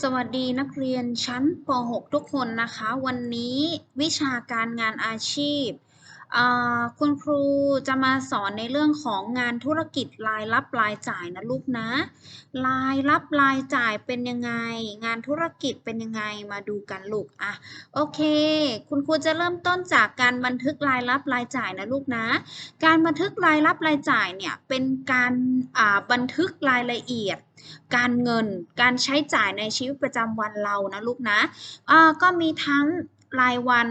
สวัสดีนักเรียนชั้นป .6 ทุกคนนะคะ วันนี้วิชาการงานอาชีพ คุณครูจะมาสอนในเรื่องของงานธุรกิจรายรับรายจ่ายนะลูกนะ รายรับรายจ่ายเป็นยังไง งานธุรกิจเป็นยังไงมาดูกันลูกอะโอเค คุณครูจะเริ่มต้นจากการบันทึกรายรับรายจ่ายนะลูกนะ การบันทึกรายรับรายจ่ายเนี่ยเป็นการบันทึกรายละเอียดการเงิน การใช้จ่ายในชีวิตประจำวันเรานะลูกนะก็มีทั้งรายวัน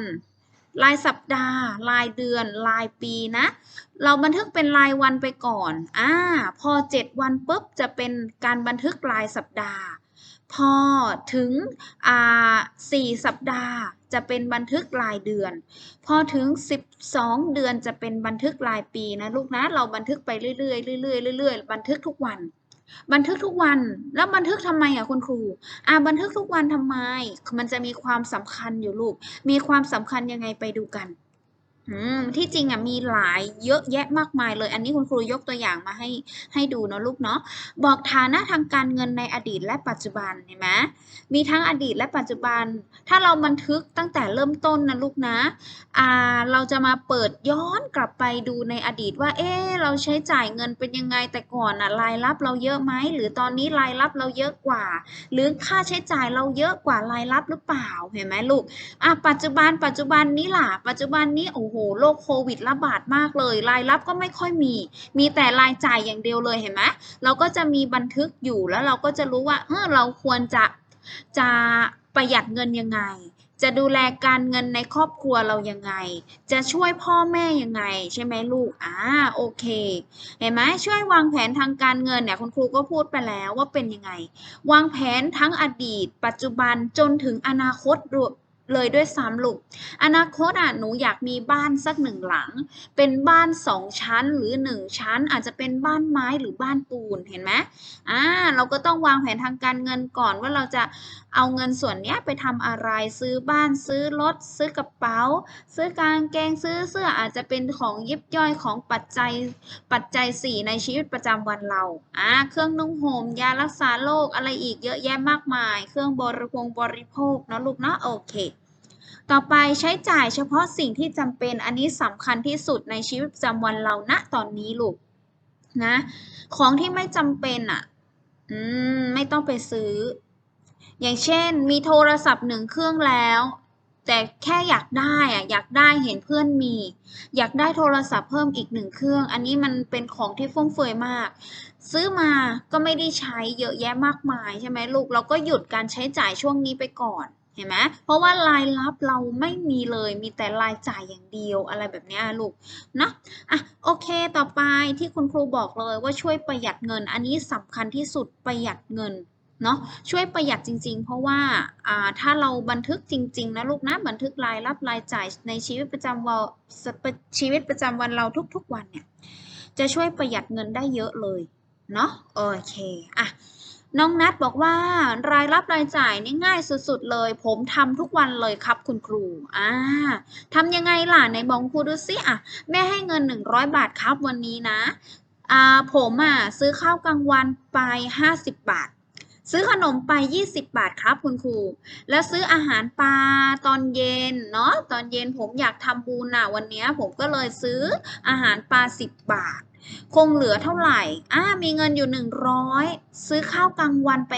รายสัปดาห์ รายเดือน รายปีนะ เราบันทึกเป็นรายวันไปก่อน อ่า พอ 7 วันปุ๊บจะเป็นการบันทึกรายสัปดาห์ พอถึงอ่าสี่สัปดาห์จะเป็นบันทึกรายเดือน พอถึง 12 เดือนจะเป็นบันทึกรายปีนะลูกนะ เราบันทึกไปเรื่อยๆเรื่อยๆเรื่อยๆ บันทึกทุกวัน บันทึกทุกวันแล้วบันทึกทำไมอะคุณครูอ่าบันทึกทุกวันทำไม มันจะมีความสำคัญอยู่ลูก มีความสำคัญยังไงไปดูกัน ที่จริงอะมีหลายเยอะแยะมากมายเลย อันนี้คุณครูยกตัวอย่างมาให้ให้ดูเนาะลูกเนาะบอกฐานะทางการเงินในอดีตและปัจจุบันเห็นไหมมีทั้งอดีตและปัจจุบัน ถ้าเราบันทึกตั้งแต่เริ่มต้นนะลูกนะอ่าเราจะมาเปิดย้อนกลับไปดูในอดีตว่า เอ๊เราใช้จ่ายเงินเป็นยังไงแต่ก่อนน่ะรายรับเราเยอะไหมหรือตอนนี้รายรับเราเยอะกว่า หรือค่าใช้จ่ายเราเยอะกว่ารายรับหรือเปล่าเห็นไหมลูกอะปัจจุบันปัจจุบันนี้ล่ะปัจจุบันนี้โอ้โหโรคโควิดระบาดมากเลย รายรับก็ไม่ค่อยมี มีแต่รายจ่ายอย่างเดียวเลยเห็นไหมเราก็จะมีบันทึกอยู่แล้วเราก็จะรู้ว่าเออเราควรจะจะประหยัดเงินยังไง จะดูแลการเงินในครอบครัวเรายังไง จะช่วยพ่อแม่ยังไง ใช่ไหมลูก อ่า โอเค เห็นไหมช่วยวางแผนทางการเงินเนี่ยคุณครูก็พูดไปแล้วว่าเป็นยังไง วางแผนทั้งอดีต ปัจจุบันจนถึงอนาคตด้วย เลยด้วยซ้ำลูก อนาคตอะหนูอยากมีบ้านสักหนึ่งหลัง เป็นบ้านสองชั้นหรือหนึ่งชั้น อาจจะเป็นบ้านไม้หรือบ้านปูนเห็นไหมอ่าเราก็ต้องวางแผนทางการเงินก่อนว่าเราจะ เอาเงินส่วนนี้ไปทำอะไรซื้อบ้านซื้อรถซื้อกระเป๋า ซื้อกางเกงซื้อเสื้ออาจจะเป็นของยิบย่อยของปัจจัยปัจจัยสี่ในชีวิตประจำวันเราอ่าเครื่องนุ่งห่มยารักษาโรคอะไรอีกเยอะแยะมากมาย เครื่องบริโภคบริโภคเนาะลูกเนาะโอเคต่อไปใช้จ่ายเฉพาะสิ่งที่จำเป็นอันนี้สำคัญที่สุดในชีวิตประจำวันเราณตอนนี้ลูกนะ ของที่ไม่จำเป็นอะ อืม ไม่ต้องไปซื้อ อย่างเช่น มีโทรศัพท์หนึ่งเครื่องแล้ว แต่แค่อยากได้อะอยากได้เห็นเพื่อนมี อยากได้โทรศัพท์เพิ่มอีกหนึ่งเครื่อง อันนี้มันเป็นของที่ฟุ่มเฟือยมาก ซื้อมาก็ไม่ได้ใช้เยอะแยะมากมายใช่ไหมลูกเราก็หยุดการใช้จ่ายช่วงนี้ไปก่อนเห็นไหมเพราะว่ารายรับเราไม่มีเลย มีแต่รายจ่ายอย่างเดียวอะไรแบบนี้ลูกนะอะโอเค ต่อไปที่คุณครูบอกเลยว่าช่วยประหยัดเงิน อันนี้สำคัญที่สุดประหยัดเงิน เนาะช่วยประหยัดจริง ๆ เพราะว่าอ่าถ้าเราบันทึกจริงๆนะลูกนะบันทึกรายรับรายจ่ายในชีวิตประจำวันชีวิตประจำวันเราทุก ๆ วันเนี่ยจะช่วยประหยัดเงินได้เยอะเลยเนาะโอเคอะน้องนัดบอกว่ารายรับรายจ่ายนี่ง่ายสุดๆเลย ผมทำทุกวันเลยครับคุณครูอ่าทำยังไงล่ะในบอกครูดูสิอะแม่ให้เงิน 100 บาทครับวันนี้นะอ่าผมอะซื้อข้าวกลางวันไป 50 บาท ซื้อขนมไป 20 บาทครับคุณครู แล้วซื้ออาหารปลาตอนเย็นเนาะตอนเย็นผมอยากทำบุญน่ะวันนี้ผมก็เลยซื้ออาหารปลา 10 บาท คงเหลือเท่าไหร่อ่ามีเงินอยู่ 100 ซื้อข้าวกลางวันไป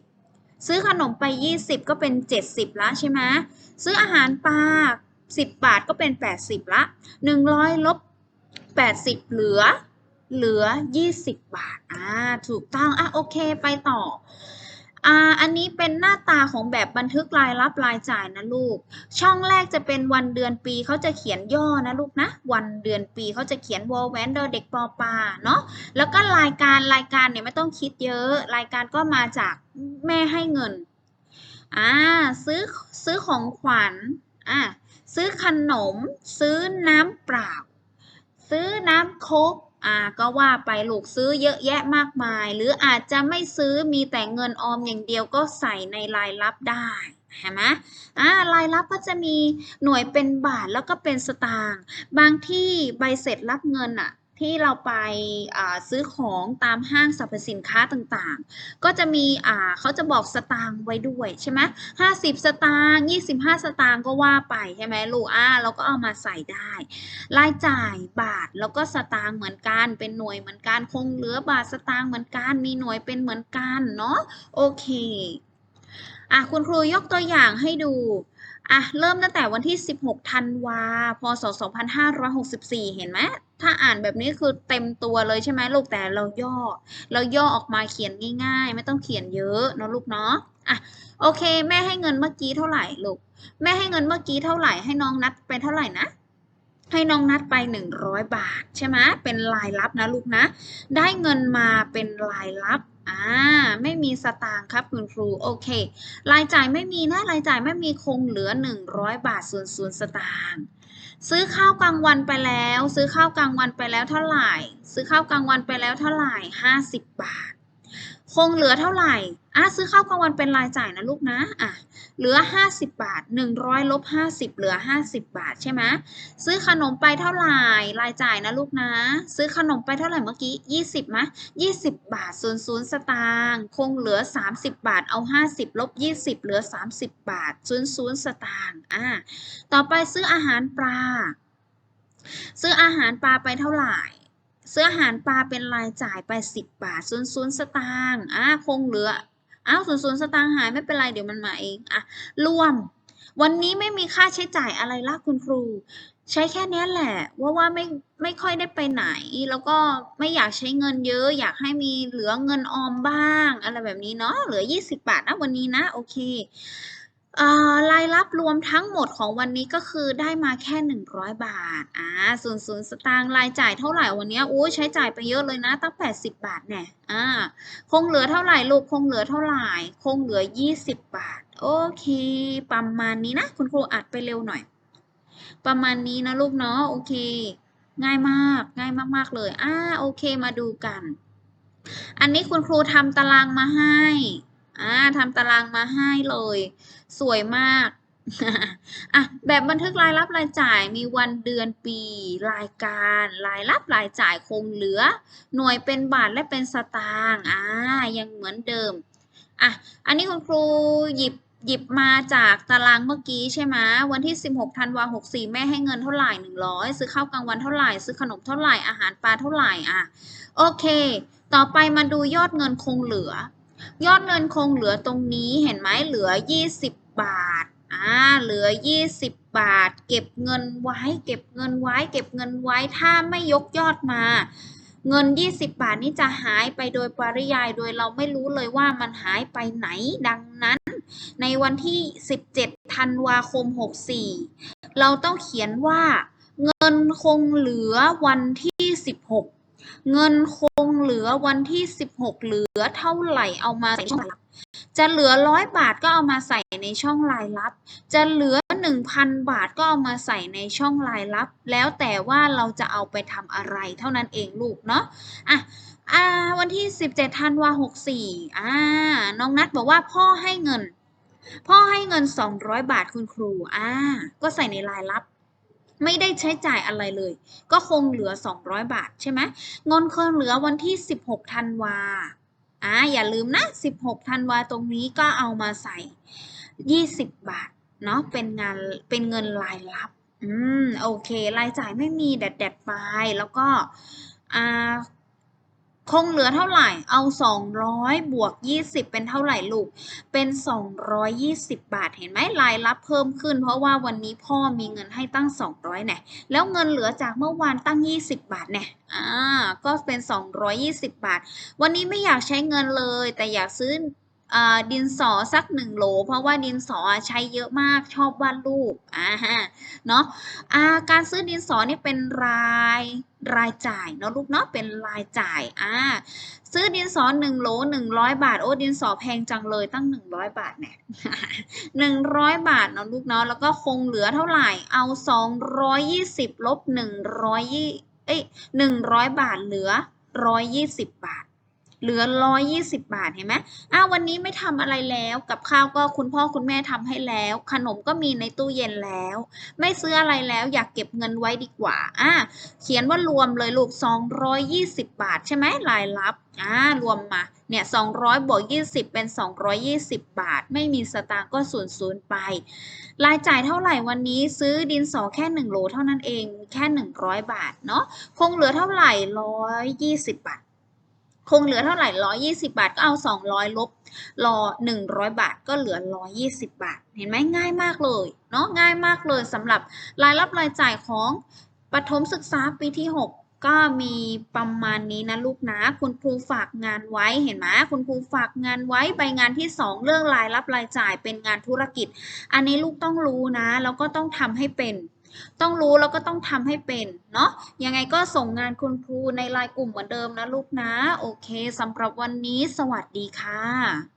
50 ซื้อขนมไป 20 ก็เป็น 70ละใช่ไหมซื้ออาหารปลา 10 บาทก็เป็น 80ละ100ลบ80 เหลือ เหลือ 20 บาท อ่า ถูกต้อง อะ โอเค ไปต่อ อ่า อันนี้เป็นหน้าตาของแบบบันทึกรายรับรายจ่ายนะลูก ช่องแรกจะเป็นวันเดือนปีเขาจะเขียนย่อนะลูกนะ วันเดือนปีเขาจะเขียนวอลแวนเดอร์เด็กปอปาเนาะ แล้วก็รายการรายการเนี่ยไม่ต้องคิดเยอะ รายการก็มาจากแม่ให้เงิน อ่า ซื้อซื้อของขวัญ อ่า ซื้อขนม ซื้อน้ำเปล่า ซื้อน้ำโค้ก อ่าก็ว่าไปลูกซื้อเยอะแยะมากมาย หรืออาจจะไม่ซื้อมีแต่เงินออมอย่างเดียวก็ใส่ในรายรับได้เห็นไหมอ่ารายรับก็จะมีหน่วยเป็นบาทแล้วก็เป็นสตางค์บางที่ใบเสร็จรับเงินอะ ที่เราไปาซื้อของตามห้างสรรพสินค้าต่างๆ ก็จะมีเขาจะบอกสตางค์ไว้ด้วยใช่ไหมห้าสิบสตางค์ยี่สิบห้าสตางค์ก็ว่าไปใช่ไหมลูกอ่าเราก็เอามาใส่ได้ รายจ่ายบาทแล้วก็สตางค์เหมือนกันเป็นหน่วยเหมือนกันคงเหลือบาทสตางค์เหมือนกันมีหน่วยเป็นเหมือนกันเนาะโอเคอะคุณครูยกตัวอย่างให้ดูอะเริ่มตั้งแต่วันที่ 16 ธันวา พศ 2564 เห็นไหม ถ้าอ่านแบบนี้คือเต็มตัวเลยใช่ไหมลูกแต่เราย่อ เราย่อออกมาเขียนง่าย ๆ ไม่ต้องเขียนเยอะเนาะลูกเนาะอะโอเค แม่ให้เงินเมื่อกี้เท่าไหร่ลูกแม่ให้เงินเมื่อกี้เท่าไหร่ให้น้องนัดไปเท่าไหร่นะให้น้องนัดไป 100 บาท ใช่ไหมเป็นรายรับนะลูกนะ ได้เงินมาเป็นรายรับ อ่าไม่มีสตางค์ครับคุณครูโอเค รายจ่ายไม่มีนะรายจ่ายไม่มีคงเหลือ 100 บาทส่วนศูนย์สตางค์ซื้อข้าวกลางวันไปแล้ว ซื้อข้าวกลางวันไปแล้วเท่าไหร่ ซื้อข้าวกลางวันไปแล้วเท่าไหร่ 50 บาท คงเหลือเท่าไหร่อะซื้อข้าวกลางวันเป็นรายจ่ายนะลูกนะอะเหลือ 50 บาท 100ลบ50 เหลือ 50 บาทใช่ไหมซื้อขนมไปเท่าไหร่รายจ่ายนะลูกนะ ซื้อขนมไปเท่าไหร่เมื่อกี้ 20มะ20 บาทศูนย์ศูนย์สตางค์คงเหลือ 30 บาทเอา 50ลบ20 เหลือ 30 บาทศูนย์ศูนย์สตางค์อ่าต่อไปซื้ออาหารปลา ซื้ออาหารปลาไปเท่าไหร่ ซื้ออาหารปลาเป็นรายจ่ายไป10บาทศูนย์ศูนย์สตางค์อ่าคงเหลืออ้าวศูนย์ศูนย์สตางค์หายไม่เป็นไรเดี๋ยวมันมาเองอะรวม วันนี้ไม่มีค่าใช้จ่ายอะไรละคุณครู ใช้แค่นี้แหละ ว่าว่าไม่ไม่ค่อยได้ไปไหน แล้วก็ไม่อยากใช้เงินเยอะ อยากให้มีเหลือเงินออมบ้าง อะไรแบบนี้เนาะเหลือ 20 บาทนะวันนี้นะโอเค รายรับรวมทั้งหมดของวันนี้ก็คือได้มาแค่ 100 บาท อ่าศูนย์ศูนย์สตางค์รายจ่ายเท่าไหร่วันนี้ยโอ้ยใช้จ่ายไปเยอะเลยนะตั้ง 80 บาทแน่อ่าคงเหลือเท่าไหร่ลูกคงเหลือเท่าไหร่ คงเหลือ 20 บาท โอเค ประมาณนี้นะ คุณครูอัดไปเร็วหน่อย ประมาณนี้นะลูกเนาะโอเค ง่ายมากง่ายมากๆเลย อ่าโอเคมาดูกัน อันนี้คุณครูทำตารางมาให้ อ่าทำตารางมาให้เลย สวยมากอะแบบบันทึกรายรับรายจ่ายมีวันเดือนปี รายการรายรับรายจ่ายคงเหลือ หน่วยเป็นบาทและเป็นสตางค์อ่ายังเหมือนเดิมอะอันนี้คุณครูหยิบหยิบมาจากตารางเมื่อกี้ใช่ไหมวันที่ 16ธันวา64แม่ให้เงินเท่าไหร่ 100 ซื้อข้าวกลางวันเท่าไหร่ ซื้อขนมเท่าไหร่อาหารปลาเท่าไหร่อะโอเค ต่อไปมาดูยอดเงินคงเหลือ ยอดเงินคงเหลือตรงนี้เห็นไหมเหลือ 20 บาทอ่าเหลือ 20 บาท เก็บเงินไว้ เก็บเงินไว้ เก็บเงินไว้ถ้าไม่ยกยอดมา เงิน 20 บาทนี่จะหายไปโดยปริยายโดยเราไม่รู้เลยว่ามันหายไปไหนดังนั้น ในวันที่ 17ธันวาคม 64 เราต้องเขียนว่า เงินคงเหลือวันที่ 16 เงินคงเหลือวันที่ 16 เหลือเท่าไหร่เอามาใส่ช่องรายลับ จะเหลือ100บาทก็เอามาใส่ในช่องรายลับ จะเหลือ 1,000 บาทก็เอามาใส่ในช่องรายลับ แล้วแต่ว่าเราจะเอาไปทำอะไรเท่านั้นเองลูกเนาะอะอ่าวันที่ 17ธันวา64อ่าน้องนัดบอกว่าพ่อให้เงิน พ่อให้เงิน 200 บาทคุณครูอ่าก็ใส่ในรายลับ ไม่ได้ใช้จ่ายอะไรเลย ก็คงเหลือ 200 บาทใช่ไหมเงินคงเหลือวันที่ 16ธันวาอ่าอย่าลืมนะ 16ธันวาตรงนี้ก็เอามาใส่ 20 บาทเนาะเป็นงานเป็นเงินรายรับ อืม โอเค รายจ่ายไม่มีแดดแดดไป แล้วก็อ่า คงเหลือเท่าไหร่ เอา 200 บวก 20 เป็นเท่าไหร่ลูก เป็น 220 บาท เห็นไหมรายรับเพิ่มขึ้น เพราะว่าวันนี้พ่อมีเงินให้ตั้ง 200แน่แล้วเงินเหลือจากเมื่อวานตั้ง 20 บาทแน่อ่า ก็เป็น 220 บาท วันนี้ไม่อยากใช้เงินเลย แต่อยากซื้อ ดินสอสัก1โหล เพราะว่าดินสอใช้เยอะมากชอบวาดรูปอ่าเนาะอ่าการซื้อดินสอนี่เป็นรายรายจ่ายเนาะลูกเนาะเป็นรายจ่ายอ่าซื้อดินสอ1โหล100บาทโอ้ดินสอแพงจังเลยตั้ง100บาทแน่100บาทเนาะลูกเนาะแล้วก็คงเหลือเท่าไหร่เอา220ลบ100ยี่เอ้ย100บาทเหลือ120บาท เหลือ 120 บาทเห็นไหมอ้าววันนี้ไม่ทำอะไรแล้วกับข้าวก็คุณพ่อคุณแม่ทำให้แล้ว ขนมก็มีในตู้เย็นแล้ว ไม่ซื้ออะไรแล้วอยากเก็บเงินไว้ดีกว่าอ่าเขียนว่ารวมเลยลูก 220 บาทใช่ไหมรายรับอ่ารวมมาเนี่ย200บวก20 เป็น 220 บาท ไม่มีสตางค์ก็ศูนย์ศูนย์ไป รายจ่ายเท่าไหร่วันนี้ซื้อดินสอแค่ 1 โหลเท่านั้นเองแค่ 100 บาทเนาะคงเหลือเท่าไหร่ 120 บาท คงเหลือเท่าไหร่120บาทก็เอา200ลบรอ100บาทก็เหลือ120บาท เห็นไหมง่ายมากเลยเนาะง่ายมากเลยสำหรับรายรับรายจ่ายของประถมศึกษาปีที่6ก็มีประมาณนี้นะลูกนะ คุณครูฝากงานไว้เห็นไหมคุณครูฝากงานไว้ใบงานที่ 2 เรื่องรายรับรายจ่ายเป็นงานธุรกิจ อันนี้ลูกต้องรู้นะ แล้วก็ต้องทำให้เป็น ต้องรู้แล้วก็ต้องทำให้เป็นเนาะยังไงก็ส่งงานคุณครูในไลน์กลุ่มเหมือนเดิมนะลูกนะ โอเคสำหรับวันนี้สวัสดีค่ะ